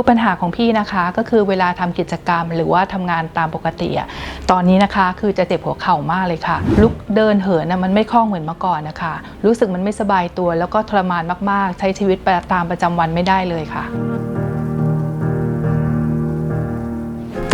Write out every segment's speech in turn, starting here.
คือปัญหาของพี่นะคะก็คือเวลาทำกิจกรรม หรือว่าทำงานตามปกติอะตอนนี้นะคะคือจะเจ็บหัวเข่ามากเลยค่ะ ลุกเดินเหินนะมันไม่คล่องเหมือนเมื่อก่อนนะคะ รู้สึกมันไม่สบายตัว แล้วก็ทรมานมากๆ ใช้ชีวิตไปตามประจำวันไม่ได้เลยค่ะ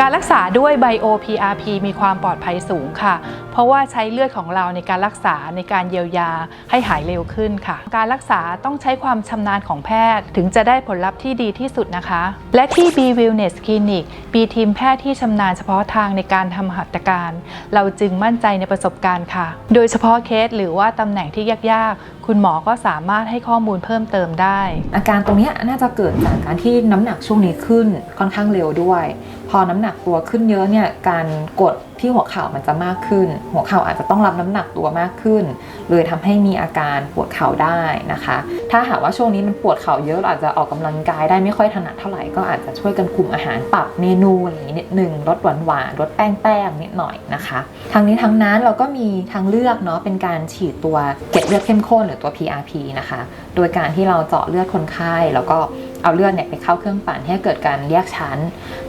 การรักษาด้วย Bio PRP มีความปลอดภัยสูงค่ะ เพราะว่าใช้เลือดของเราในการรักษาในการเยียวยาให้หายเร็วขึ้นค่ะ การรักษาต้องใช้ความชำนาญของแพทย์ ถึงจะได้ผลลัพธ์ที่ดีที่สุดนะคะ และที่ B Wellness Clinic มีทีมแพทย์ที่ชำนาญเฉพาะทางในการทำหัตถการ เราจึงมั่นใจในประสบการณ์ค่ะ โดยเฉพาะเคสหรือว่าตำแหน่งที่ยากๆ คุณหมอก็สามารถให้ข้อมูลเพิ่มเติมได้ อาการตรงนี้น่าจะเกิดจากการที่น้ำหนักช่วงนี้ขึ้นค่อนข้างเร็วด้วย พอน้ำหนักตัวขึ้นเยอะเนี่ยการกดที่หัวเข่ามันจะมากขึ้น หัวเข่าอาจจะต้องรับน้ำหนักตัวมากขึ้น เลยทำให้มีอาการปวดเข่าได้นะคะ ถ้าหากว่าช่วงนี้มันปวดเข่าเยอะเราอาจจะออกกำลังกายได้ไม่ค่อยถนัดเท่าไหร่ก็อาจจะช่วยกันคุมอาหารปรับเมนูอะไรนิดนึงลดหวานหวานลดแป้งแป้งนิดหน่อยนะคะทั้งนี้ทั้งนั้นเราก็มีทางเลือกเนาะเป็นการฉีดตัวเกล็ดเลือดเข้มข้นหรือตัว PRP นะคะ โดยการที่เราเจาะเลือดคนไข้แล้วก็ เอาเลือดเนี่ยไปเข้าเครื่องปั่นให้เกิดการแยกชั้น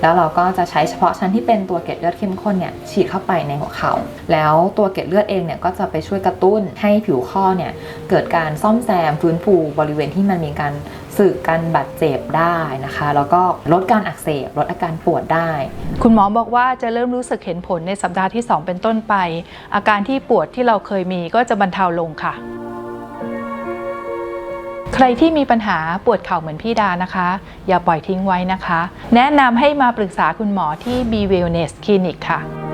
แล้วเราก็จะใช้เฉพาะชั้นที่เป็นตัวเกล็ดเลือดเข้มข้นเนี่ยฉีดเข้าไปในหัวเข่าแล้วตัวเกล็ดเลือดเองเนี่ยก็จะไปช่วยกระตุ้นให้ผิวข้อเนี่ยเกิดการซ่อมแซมฟื้นฟูบริเวณที่มันมีการสึกการบาดเจ็บได้นะคะ แล้วก็ลดการอักเสบลดอาการปวดได้ คุณหมอบอกว่าจะเริ่มรู้สึกเห็นผลในสัปดาห์ที่ 2 เป็นต้นไป อาการที่ปวดที่เราเคยมีก็จะบรรเทาลงค่ะ ใครที่มีปัญหาปวดเข่าเหมือนพี่ดานะคะ อย่าปล่อยทิ้งไว้นะคะ แนะนำให้มาปรึกษาคุณหมอที่ B Wellness Clinic ค่ะ